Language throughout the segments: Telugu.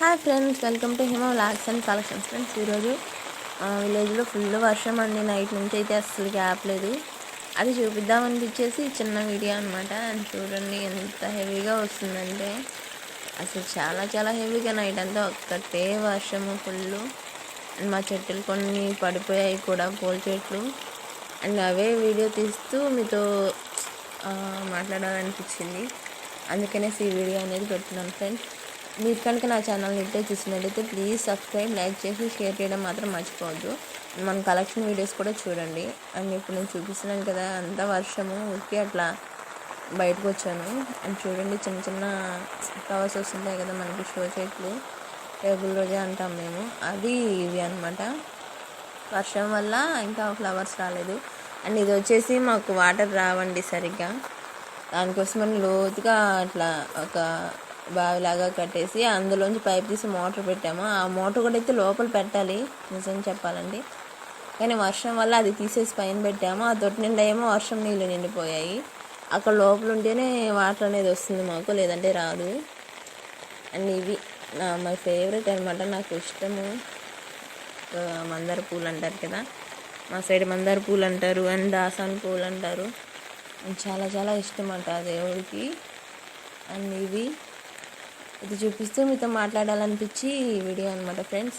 Hi friends welcome to Hima Laks and collections friends. ఈరోజు విలేజ్లో ఫుల్ వర్షం అండి. నైట్ నుంచి అయితే అస్సలు గ్యాప్ లేదు. అది చూపిద్దామనిపించేసి చిన్న వీడియో అనమాట అండ్ చూడండి ఎంత హెవీగా వస్తుందంటే అసలు చాలా చాలా హెవీగా నైట్ అంతా ఒక్కటే వర్షము ఫుల్ అండ్ మా చెట్లు కొన్ని పడిపోయాయి కూడా పూల చెట్లు. అండ్ అవే వీడియో తీస్తూ మీతో మాట్లాడాలనిపించింది. అందుకనేసి ఈ వీడియో అనేది పెడుతున్నాను ఫ్రెండ్స్. మీరు కనుక నా ఛానల్ని ఇట్టే చూసినట్లయితే ప్లీజ్ సబ్స్క్రైబ్ లైక్ చేసి షేర్ చేయడం మాత్రం మర్చిపోవద్దు. మన కలెక్షన్ వీడియోస్ కూడా చూడండి. అండ్ ఇప్పుడు నేను చూపిస్తున్నాను కదా అంతా వర్షము ఉక్కి అట్లా బయటకు వచ్చాను. అండ్ చూడండి చిన్న చిన్న ఫ్లవర్స్ వస్తుంటాయి కదా మనకి షో చెట్లు టేబుల్ రోజా అంటాం మేము. అది ఇవి అనమాట వర్షం వల్ల ఇంకా ఫ్లవర్స్ రాలేదు. అండ్ ఇది వచ్చేసి మాకు వాటర్ రావండి సరిగ్గా. దానికోసం మనం లోతుగా అట్లా ఒక బావిలాగా కట్టేసి అందులోంచి పైప్ తీసి మోటార్ పెట్టాము. ఆ మోటార్ కూడా అయితే లోపల పెట్టాలి నిజం చెప్పాలండి కానీ వర్షం వల్ల అది తీసేసి పైన పెట్టాము. ఆ తొట్టి నిండా ఏమో వర్షం నీళ్ళు నిండిపోయాయి. అక్కడ లోపల ఉంటేనే వాటర్ అనేది వస్తుంది మాకు లేదంటే రాదు. అండ్ ఇవి నా మై ఫేవరెట్ అనమాట నాకు ఇష్టము. మందార పూలు అంటారు కదా. మా సైడ్ మందార పూలు అంటారు అండ్ దాసాన్ పూలు అంటారు. చాలా చాలా ఇష్టం అంట ఆ దేవుడికి. అండ్ ఇవి ఇది చూపిస్తూ మీతో మాట్లాడాలనిపించి వీడియో అనమాట ఫ్రెండ్స్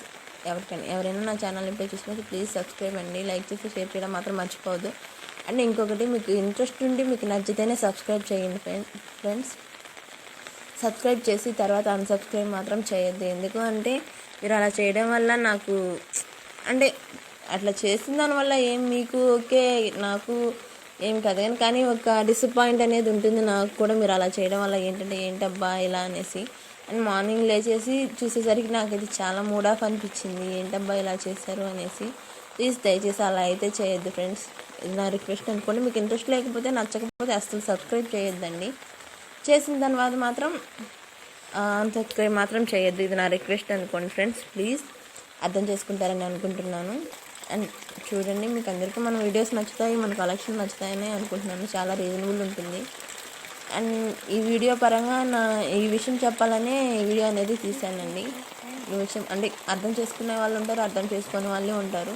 ఎవరికైనా ఎవరైనా నా ఛానల్ ఇప్పుడు చూసినట్టు ప్లీజ్ సబ్స్క్రైబ్ అండి. లైక్ చేసి షేర్ చేయడం మాత్రం మర్చిపోవద్దు. అండ్ ఇంకొకటి మీకు ఇంట్రెస్ట్ ఉండి మీకు నచ్చితేనే సబ్స్క్రైబ్ చేయండి ఫ్రెండ్స్ సబ్స్క్రైబ్ చేసి తర్వాత అన్సబ్స్క్రైబ్ మాత్రం చేయొద్దు. ఎందుకు అంటే మీరు అలా చేయడం వల్ల నాకు అంటే అట్లా చేసిన దానివల్ల ఏం మీకు ఓకే నాకు ఏం కాదు. కానీ కానీ ఒక డిసప్పాయింట్ అనేది ఉంటుంది. నాకు కూడా మీరు అలా చేయడం వల్ల ఏంటంటే ఏంటబ్బా ఇలా అనేసి. అండ్ మార్నింగ్ లేచేసి చూసేసరికి నాకు ఇది చాలా మూడ్ ఆఫ్ అనిపించింది. ఏంటబ్బా ఇలా చేశారు అనేసి. ప్లీజ్ దయచేసి అలా అయితే చేయొద్దు ఫ్రెండ్స్. ఇది నా రిక్వెస్ట్ అనుకోండి. మీకు ఇంట్రెస్ట్ లేకపోతే నచ్చకపోతే అస్సలు సబ్స్క్రైబ్ చేయొద్దండి. చేసిన తర్వాత మాత్రం సబ్స్క్రైబ్ మాత్రం చేయొద్దు. ఇది నా రిక్వెస్ట్ అనుకోండి ఫ్రెండ్స్. ప్లీజ్ అర్థం చేసుకుంటారని అనుకుంటున్నాను. అండ్ చూడండి మీకు అందరికీ మన వీడియోస్ నచ్చుతాయి మన కలెక్షన్ నచ్చుతాయని అనుకుంటున్నాను. చాలా రీజనబుల్ ఉంటుంది. అండ్ ఈ వీడియో పరంగా నా ఈ విషయం చెప్పాలనే ఈ వీడియో అనేది తీశానండి. ఈ విషయం అంటే అర్థం చేసుకునే వాళ్ళు ఉంటారు అర్థం చేసుకునే వాళ్ళు ఉంటారు.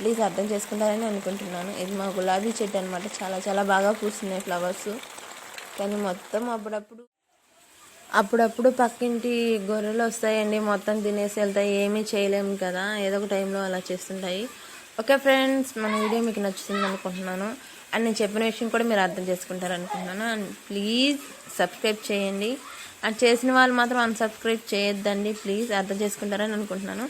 ప్లీజ్ అర్థం చేసుకుంటారని అనుకుంటున్నాను. ఇది మా గులాబీ చెట్టు అనమాట చాలా చాలా బాగా పూస్తున్నాయి ఫ్లవర్స్. కానీ మొత్తం అప్పుడప్పుడు అప్పుడప్పుడు పక్కింటి గొర్రెలు వస్తాయండి మొత్తం తినేసి వెళ్తాయి ఏమీ చేయలేము కదా ఏదో ఒక టైంలో అలా చేస్తుంటాయి. ఓకే ఫ్రెండ్స్ మన వీడియో మీకు నచ్చుతుంది అనుకుంటున్నాను. అండ్ నేను చెప్పిన విషయం కూడా మీరు అర్థం చేసుకుంటారు అనుకుంటున్నాను అండ్ ప్లీజ్ సబ్స్క్రైబ్ చేయండి. అండ్ చేసిన వాళ్ళు మాత్రం అన్సబ్స్క్రైబ్ చేయొద్దండి ప్లీజ్ అర్థం చేసుకుంటారని అనుకుంటున్నాను.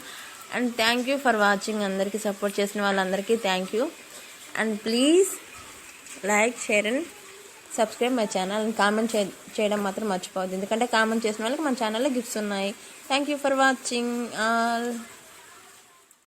And thank you for watching అందరికీ సపోర్ట్ చేసిన వాళ్ళందరికీ thank you. And please like share and subscribe my channel and comment చే చేయడం మాత్రం మర్చిపోవద్దు. ఎందుకంటే కామెంట్ చేసిన వాళ్ళకి మన ఛానల్లో గిఫ్ట్స్ ఉన్నాయి. Thank you for watching all